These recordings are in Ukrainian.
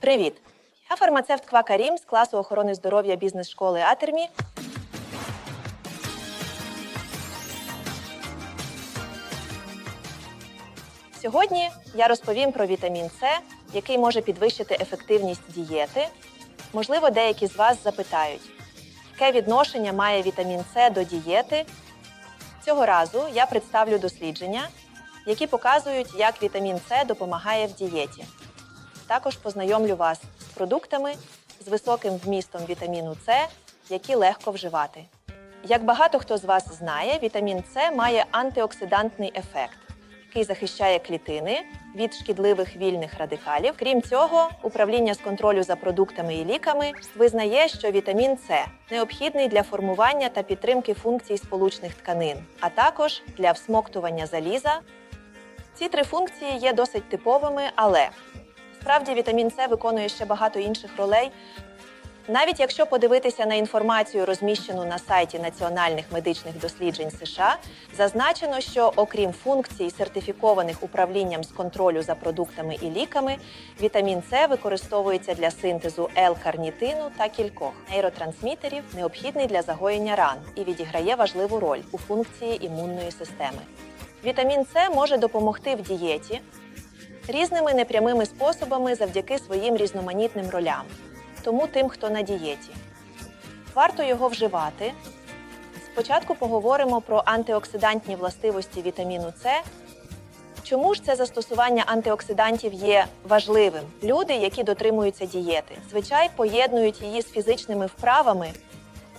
Привіт! Я фармацевт Квакарім з класу охорони здоров'я бізнес-школи Атермі. Сьогодні я розповім про вітамін С, який може підвищити ефективність дієти. Можливо, деякі з вас запитають, яке відношення має вітамін С до дієти. Цього разу я представлю дослідження, які показують, як вітамін С допомагає в дієті. Також познайомлю вас з продуктами з високим вмістом вітаміну С, які легко вживати. Як багато хто з вас знає, вітамін С має антиоксидантний ефект, який захищає клітини від шкідливих вільних радикалів. Крім цього, управління з контролю за продуктами і ліками визнає, що вітамін С необхідний для формування та підтримки функцій сполучних тканин, а також для всмоктування заліза. Ці три функції є досить типовими, але Справді, вітамін С виконує ще багато інших ролей. Навіть якщо подивитися на інформацію, розміщену на сайті Національних медичних досліджень США, зазначено, що окрім функцій, сертифікованих управлінням з контролю за продуктами і ліками, вітамін С використовується для синтезу L-карнітину та кількох нейротрансмітерів, необхідний для загоєння ран, і відіграє важливу роль у функції імунної системи. Вітамін С може допомогти в дієті, різними непрямими способами завдяки своїм різноманітним ролям. Тому тим, хто на дієті. Варто його вживати. Спочатку поговоримо про антиоксидантні властивості вітаміну С. Чому ж це застосування антиоксидантів є важливим? Люди, які дотримуються дієти, звичай поєднують її з фізичними вправами.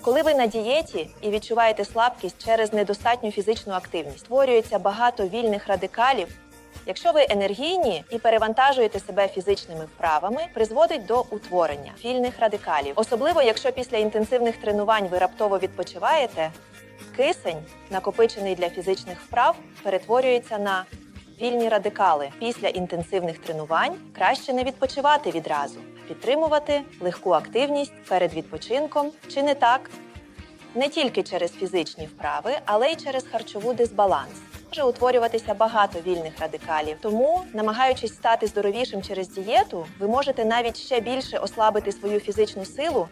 Коли ви на дієті і відчуваєте слабкість через недостатню фізичну активність, створюється багато вільних радикалів, Якщо ви енергійні і перевантажуєте себе фізичними вправами, призводить до утворення вільних радикалів. Особливо, якщо після інтенсивних тренувань ви раптово відпочиваєте, кисень, накопичений для фізичних вправ, перетворюється на вільні радикали. Після інтенсивних тренувань краще не відпочивати відразу, а підтримувати легку активність перед відпочинком чи не так. Не тільки через фізичні вправи, але й через харчову дисбаланс може утворюватися багато вільних радикалів. Тому, намагаючись стати здоровішим через дієту, ви можете навіть ще більше ослабити свою фізичну силу.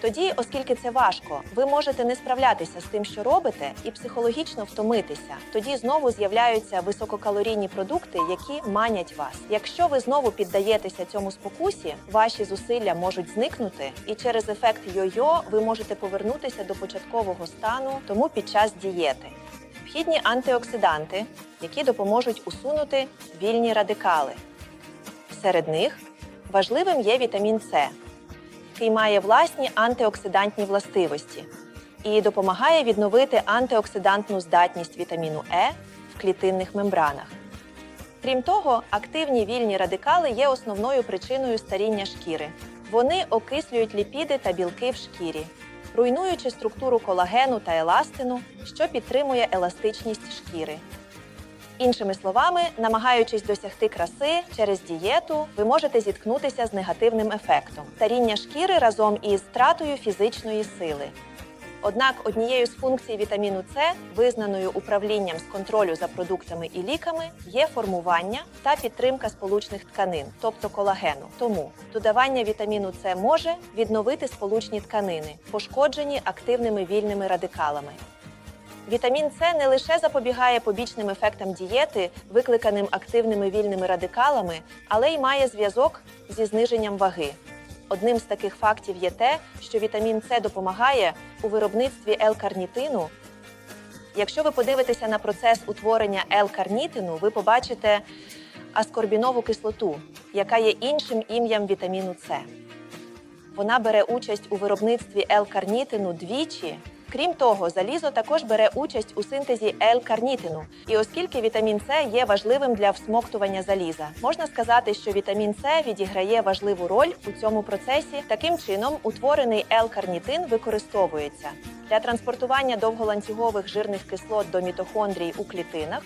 Тоді, оскільки це важко, ви можете не справлятися з тим, що робите, і психологічно втомитися. Тоді знову з'являються висококалорійні продукти, які манять вас. Якщо ви знову піддаєтеся цьому спокусі, ваші зусилля можуть зникнути, і через ефект йо-йо ви можете повернутися до початкового стану, тому під час дієти необхідні антиоксиданти, які допоможуть усунути вільні радикали. Серед них важливим є вітамін С, який має власні антиоксидантні властивості і допомагає відновити антиоксидантну здатність вітаміну Е в клітинних мембранах. Крім того, активні вільні радикали є основною причиною старіння шкіри. Вони окислюють ліпіди та білки в шкірі, руйнуючи структуру колагену та еластину, що підтримує еластичність шкіри. Іншими словами, намагаючись досягти краси через дієту, ви можете зіткнутися з негативним ефектом старіння шкіри разом із втратою фізичної сили. Однак однією з функцій вітаміну С, визнаною управлінням з контролю за продуктами і ліками, є формування та підтримка сполучних тканин, тобто колагену. Тому додавання вітаміну С може відновити сполучні тканини, пошкоджені активними вільними радикалами. Вітамін С не лише запобігає побічним ефектам дієти, викликаним активними вільними радикалами, але й має зв'язок зі зниженням ваги. Одним з таких фактів є те, що вітамін С допомагає у виробництві L-карнітину. Якщо ви подивитеся на процес утворення L-карнітину, ви побачите аскорбінову кислоту, яка є іншим ім'ям вітаміну С. Вона бере участь у виробництві L-карнітину двічі. Крім того, залізо також бере участь у синтезі L-карнітину. І оскільки вітамін С є важливим для всмоктування заліза, можна сказати, що вітамін С відіграє важливу роль у цьому процесі. Таким чином, утворений L-карнітин використовується для транспортування довголанцюгових жирних кислот до мітохондрій у клітинах.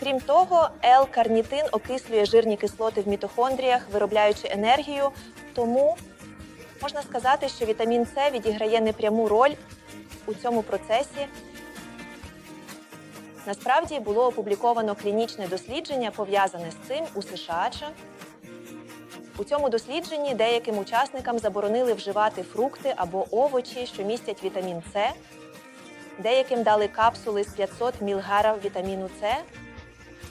Крім того, L-карнітин окислює жирні кислоти в мітохондріях, виробляючи енергію. Тому можна сказати, що вітамін С відіграє непряму роль у цьому процесі. Насправді було опубліковано клінічне дослідження, пов'язане з цим у США. У цьому дослідженні деяким учасникам заборонили вживати фрукти або овочі, що містять вітамін С. Деяким дали капсули з 500 мг вітаміну С,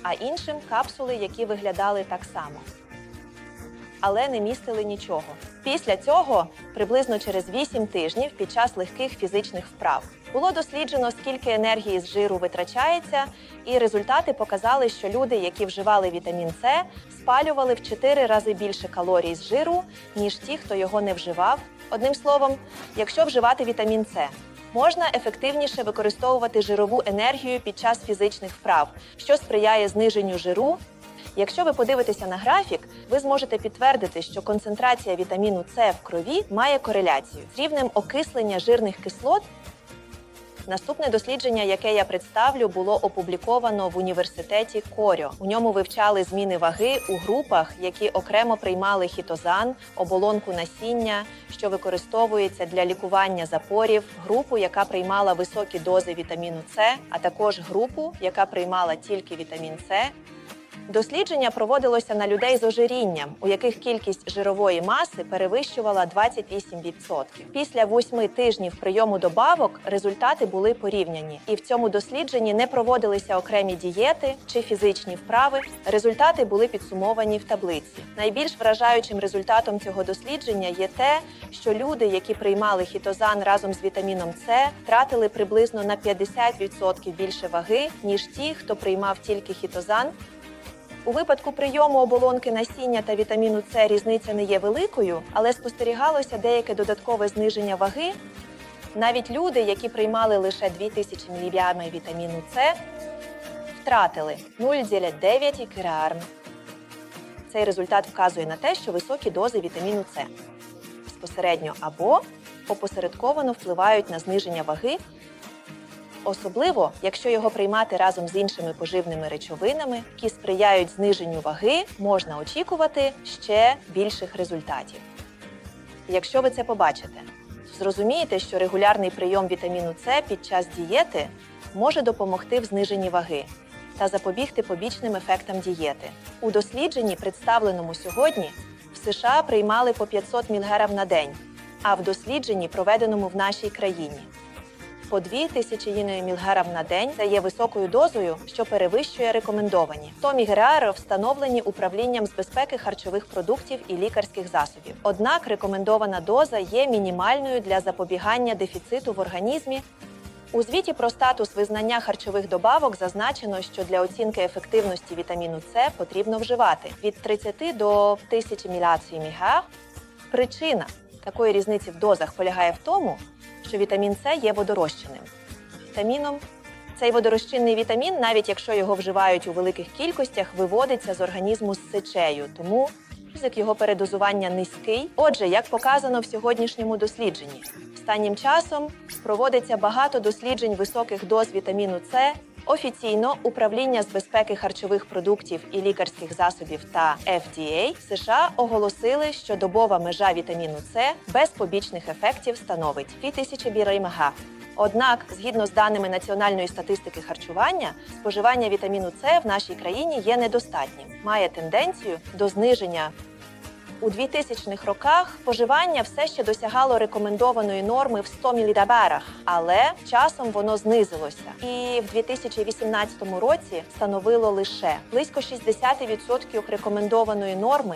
а іншим капсули, які виглядали так само. Але не містили нічого. Після цього, приблизно через 8 тижнів під час легких фізичних вправ, було досліджено, скільки енергії з жиру витрачається, і результати показали, що люди, які вживали вітамін С, спалювали в 4 рази більше калорій з жиру, ніж ті, хто його не вживав. Одним словом, якщо вживати вітамін С, можна ефективніше використовувати жирову енергію під час фізичних вправ, що сприяє зниженню жиру. Якщо ви подивитеся на графік, ви зможете підтвердити, що концентрація вітаміну С в крові має кореляцію з рівнем окислення жирних кислот Наступне дослідження, яке я представлю, було опубліковано в університеті Корьо. У ньому вивчали зміни ваги у групах, які окремо приймали хітозан, оболонку насіння, що використовується для лікування запорів, групу, яка приймала високі дози вітаміну С, а також групу, яка приймала тільки вітамін С. Дослідження проводилося на людей з ожирінням, у яких кількість жирової маси перевищувала 28%. Після восьми тижнів прийому добавок результати були порівняні, і в цьому дослідженні не проводилися окремі дієти чи фізичні вправи. Результати були підсумовані в таблиці. Найбільш вражаючим результатом цього дослідження є те, що люди, які приймали хітозан разом з вітаміном С, втратили приблизно на 50% більше ваги, ніж ті, хто приймав тільки хітозан. У випадку прийому оболонки насіння та вітаміну С різниця не є великою, але спостерігалося деяке додаткове зниження ваги. Навіть люди, які приймали лише 2000 мг вітаміну С, втратили 0,9 кг. Цей результат вказує на те, що високі дози вітаміну С безпосередньо або опосередковано впливають на зниження ваги Особливо, якщо його приймати разом з іншими поживними речовинами, які сприяють зниженню ваги, можна очікувати ще більших результатів. Якщо ви це побачите, зрозумієте, що регулярний прийом вітаміну С під час дієти може допомогти в зниженні ваги та запобігти побічним ефектам дієти. У дослідженні, представленому сьогодні, в США приймали по 500 мг на день, а в дослідженні, проведеному в нашій країні, по 2 тисячі мг на день це є високою дозою, що перевищує рекомендовані. То мігреари встановлені управлінням з безпеки харчових продуктів і лікарських засобів. Однак рекомендована доза є мінімальною для запобігання дефіциту в організмі. У звіті про статус визнання харчових добавок зазначено, що для оцінки ефективності вітаміну С потрібно вживати від 30 до 1000 мг. Причина такої різниці в дозах полягає в тому, що вітамін С є водорозчинним. Вітаміном цей водорозчинний вітамін, навіть якщо його вживають у великих кількостях, виводиться з організму з сечею, тому ризик його передозування низький. Отже, як показано в сьогоднішньому дослідженні, останнім часом проводиться багато досліджень високих доз вітаміну С. Офіційно управління з безпеки харчових продуктів і лікарських засобів та FDA США оголосили, що добова межа вітаміну С без побічних ефектів становить 2000 біримага. Однак, згідно з даними національної статистики харчування, споживання вітаміну С в нашій країні є недостатнім, має тенденцію до зниження. У 2000-х роках споживання все ще досягало рекомендованої норми в 100 мілідаберах, але часом воно знизилося. І в 2018 році становило лише близько 60% рекомендованої норми.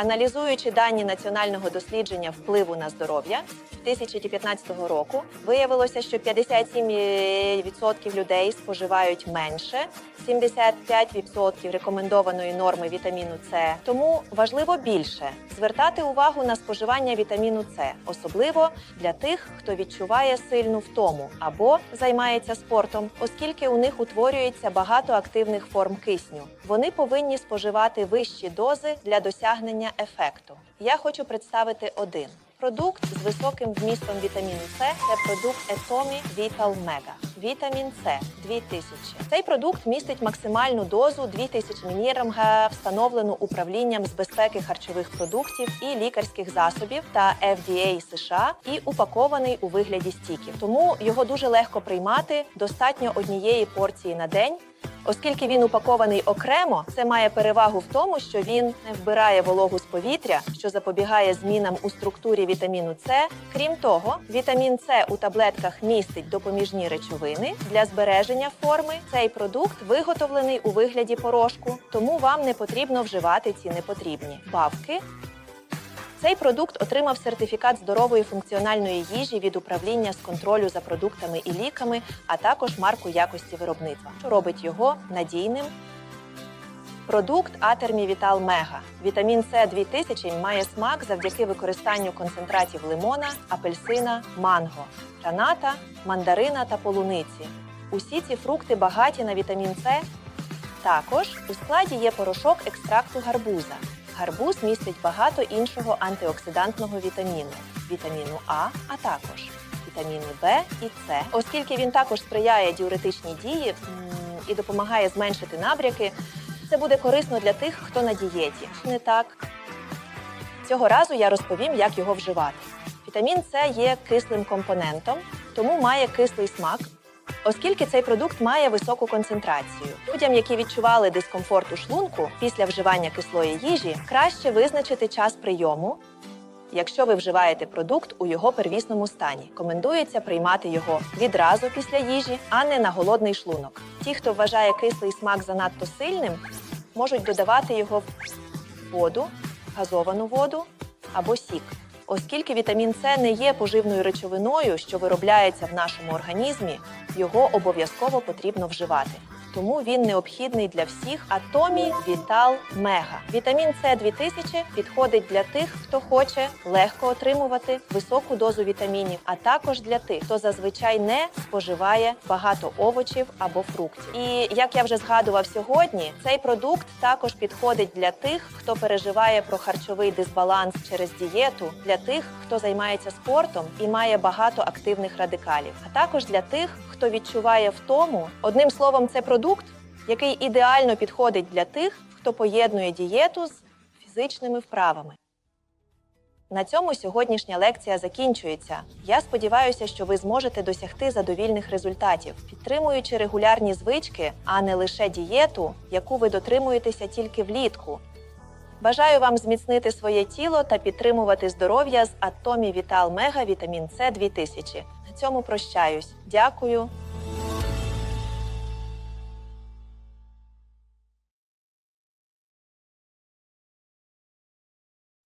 Аналізуючи дані національного дослідження впливу на здоров'я 2015 року, виявилося, що 57% людей споживають менше, 75% рекомендованої норми вітаміну С. Тому важливо більше звертати увагу на споживання вітаміну С, особливо для тих, хто відчуває сильну втому або займається спортом, оскільки у них утворюється багато активних форм кисню. Вони повинні споживати вищі дози для досягнення ефекту. Я хочу представити один. Продукт з високим вмістом вітаміну С це продукт Etomi Vital Mega. Вітамін С 2000. Цей продукт містить максимальну дозу 2000 мг, встановлену управлінням з безпеки харчових продуктів і лікарських засобів та FDA США і упакований у вигляді стіків. Тому його дуже легко приймати, достатньо однієї порції на день. Оскільки він упакований окремо, це має перевагу в тому, що він не вбирає вологу з повітря, що запобігає змінам у структурі вітаміну С. Крім того, вітамін С у таблетках містить допоміжні речовини для збереження форми. Цей продукт виготовлений у вигляді порошку, тому вам не потрібно вживати ці непотрібні бавки. Цей продукт отримав сертифікат здорової функціональної їжі від управління з контролю за продуктами і ліками, а також марку якості виробництва, що робить його надійним. Продукт Атермі Вітал Мега. Вітамін С 2000 має смак завдяки використанню концентратів лимона, апельсина, манго, граната, мандарина та полуниці. Усі ці фрукти багаті на вітамін С. Також у складі є порошок екстракту гарбуза. Гарбуз містить багато іншого антиоксидантного вітаміну, вітаміну А, а також вітаміни В і С. Оскільки він також сприяє діуретичній дії і допомагає зменшити набряки, це буде корисно для тих, хто на дієті. Не так. Цього разу я розповім, як його вживати. Вітамін С є кислим компонентом, тому має кислий смак. Оскільки цей продукт має високу концентрацію, людям, які відчували дискомфорт у шлунку після вживання кислої їжі, краще визначити час прийому. Якщо ви вживаєте продукт у його первісному стані, рекомендується приймати його відразу після їжі, а не на голодний шлунок. Ті, хто вважає кислий смак занадто сильним, можуть додавати його в воду, газовану воду або сік. Оскільки вітамін С не є поживною речовиною, що виробляється в нашому організмі, його обов'язково потрібно вживати. Тому він необхідний для всіх Атомі Вітал Мега. Вітамін С 2000 підходить для тих, хто хоче легко отримувати високу дозу вітамінів, а також для тих, хто зазвичай не споживає багато овочів або фруктів. І як я вже згадував сьогодні, цей продукт також підходить для тих, хто переживає про харчовий дисбаланс через дієту, для тих, хто займається спортом і має багато активних радикалів, а також для тих, хто відчуває втому. Одним словом, це продукт, який ідеально підходить для тих, хто поєднує дієту з фізичними вправами. На цьому сьогоднішня лекція закінчується. Я сподіваюся, що ви зможете досягти задовільних результатів, підтримуючи регулярні звички, а не лише дієту, яку ви дотримуєтеся тільки влітку. Бажаю вам зміцнити своє тіло та підтримувати здоров'я з Атомі Вітал Мега Вітамін С 2000. На цьому прощаюсь. Дякую